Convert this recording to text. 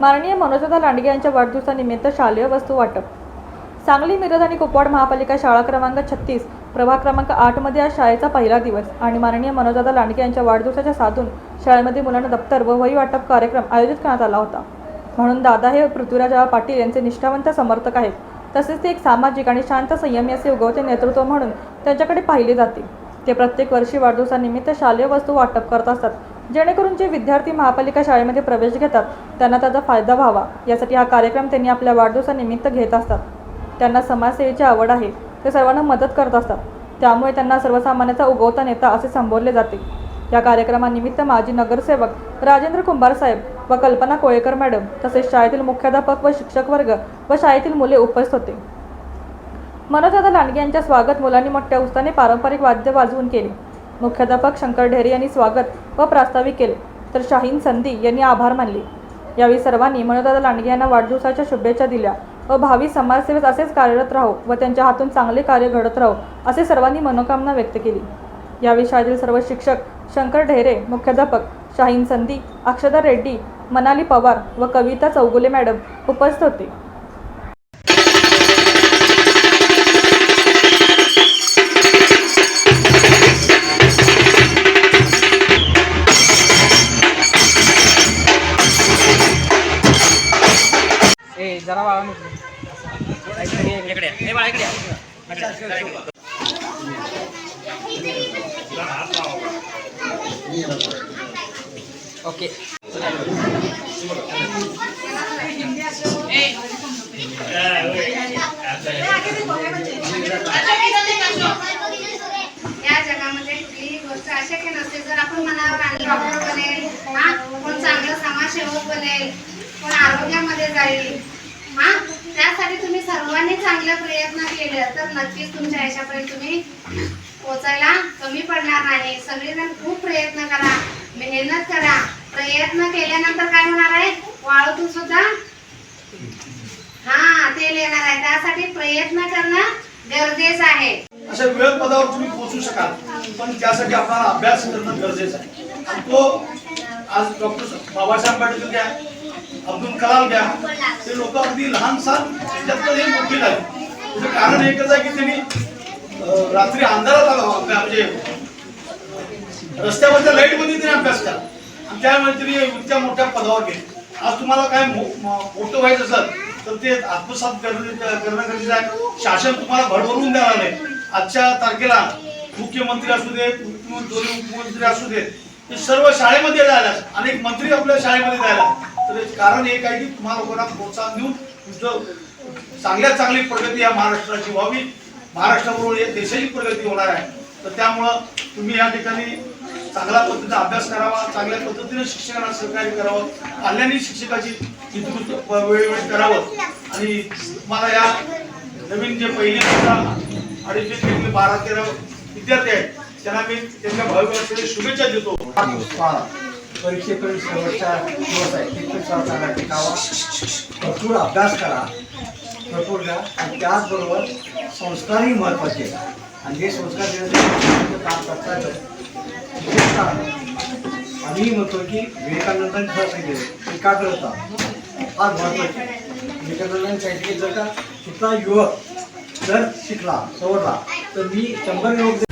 माननीय मनोजदा लांडगे यांच्या वाढदिवसानिमित्त शालेय वस्तू वाटप. सांगली मिरज आणि कुपवाड महापालिका शाळा क्रमांक छत्तीस प्रभाग क्रमांक आठमध्ये आज शाळेचा पहिला दिवस आणि माननीय मनोजदा लांडगे यांच्या वाढदिवसाच्या साधून शाळेमध्ये मुलांना दप्तर व वही वाटप कार्यक्रम आयोजित करण्यात आला होता. म्हणून दादा हे पृथ्वीराज पाटील यांचे निष्ठावंत समर्थक आहेत. तसेच ते एक सामाजिक आणि शांत संयमी असे उगवते नेतृत्व म्हणून त्यांच्याकडे पाहिले जाते. ते प्रत्येक वर्षी वाढदिवसानिमित्त शालेय वस्तू वाटप करत असतात. जेणेकरून जे विद्यार्थी महापालिका शाळेमध्ये प्रवेश घेतात त्यांना त्याचा फायदा व्हावा. यासाठी हा कार्यक्रम त्यांनी आपल्या वाढदिवसानिमित्त घेत असतात. त्यांना समाजसेवेची आवड आहे ते सर्वांना मदत करत असतात. त्यामुळे त्यांना सर्वसामान्याचा उगवता नेता असे संबोधले जाते. या कार्यक्रमानिमित्त माजी नगरसेवक राजेंद्र कुंभार साहेब व कल्पना कोळेकर मॅडम तसेच शाळेतील मुख्याध्यापक व शिक्षक वर्ग व शाळेतील मुले उपस्थित होते. मनोजदादा लांडगे यांच्या स्वागत मुलांनी मोठ्या उत्साहाने पारंपरिक वाद्य वाजवून केले. मुख्याध्यापक शंकर ढेरे यांनी स्वागत व प्रास्ताविक केले. तर शाहीन संधी यांनी आभार मानले. यावेळी सर्वांनी मनोदादा लांडगे यांना वाढदिवसाच्या शुभेच्छा दिल्या व भावी समाजसेवेत असेच कार्यरत राहो व त्यांच्या हातून चांगले कार्य घडत राहो असे सर्वांनी मनोकामना व्यक्त केली. यावेळी शाळेतील सर्व शिक्षक शंकर ढेरे मुख्याध्यापक शाहीन संधी अक्षदा रेड्डी मनाली पवार व कविता चौगुले मॅडम उपस्थित होते. जरा बाळा ओके. या जगामध्ये कुठलीही गोष्ट अशक्य नसते. जर आपण मनावर आणलं डॉक्टर बनेल हा कोण चांगलं समाजसेवक बनेल कोण आरोग्यामध्ये जाईल हा त्यासाठी तुम्ही सर्वांनी चांगले प्रयत्न केले तर नक्कीच तुमच्या यशापर्यंत तुम्ही पोचायला कमी पडणार नाही. सगळेजण खूप प्रयत्न करा मेहनत करा. प्रयत्न केल्यानंतर काय होणार आहे? वाळूतून सुद्धा हा तेल येणार आहे. त्यासाठी प्रयत्न करणं गरजेचं आहे. अशा वेळ पदावर तुम्ही पोहोचू शकाल पण त्यासाठी आपला अभ्यास करणं गरजेचं आहे. तो आज डॉक्टर बाबासाहेब आंबेडकर घ्या अब्दुल कलाम घ्या ते लोक अगदी लहान सहान त्याच्यातनं हे मोठी झाली. त्याचं कारण एकच आहे की त्यांनी रात्री अंधारात आला म्हणजे रस्त्यावरच्या लाइटमध्ये त्यांनी अभ्यास केला. आणि त्यामुळे त्यांनी इतक्या मोठ्या पदावर गेले. आज तुम्हाला काय मो- मोठं व्हायचं असेल तर ते आत्मसात करणं करणं गरजेचं आहे. शासन तुम्हाला भरभरून देणार नाही आजच्या तारखेला मुख्यमंत्री असू देत दोन्ही मुख्यमंत्री असू देत ते सर्व शाळेमध्ये जायला अनेक मंत्री आपल्या शाळेमध्ये जायला तर कारण एक आहे की तुम्हाला लोकांना प्रोत्साहन देऊन तुमचं चांगल्यात चांगली प्रगती या महाराष्ट्राची व्हावी. महाराष्ट्राबरोबर या देशाची प्रगती होणार आहे. तर त्यामुळं तुम्ही या ठिकाणी चांगल्या पद्धतीने अभ्यास करावा चांगल्या पद्धतीने शिक्षकांना सहकार्य करावं पाल्याने शिक्षकाची हितगुज वेळोवेळी करावं. आणि तुम्हाला या नवीन जे पहिले सुद्धा अडीचशे बारा तेरा विद्यार्थी आहेत त्यांना मी त्यांच्या भावी शुभेच्छा देतो. परीक्षेपर्यंत शेवटचा दिवस आहे. तिथून चांगला टिकावा. भरपूर अभ्यास करा. भरपूर घ्या. आणि त्याचबरोबर संस्कारही महत्त्वाचे आणि हे संस्कार देण्याचं काम करतात विशेषतः आम्ही म्हणतो की विवेकानंदांनी सुद्धा सांगितलं. एकाग्रता फार महत्त्वाची आहे. विवेकानंदांनी सांगितलं जर का कुठला युवक जर शिकला सवरला तर मी शंभर युवक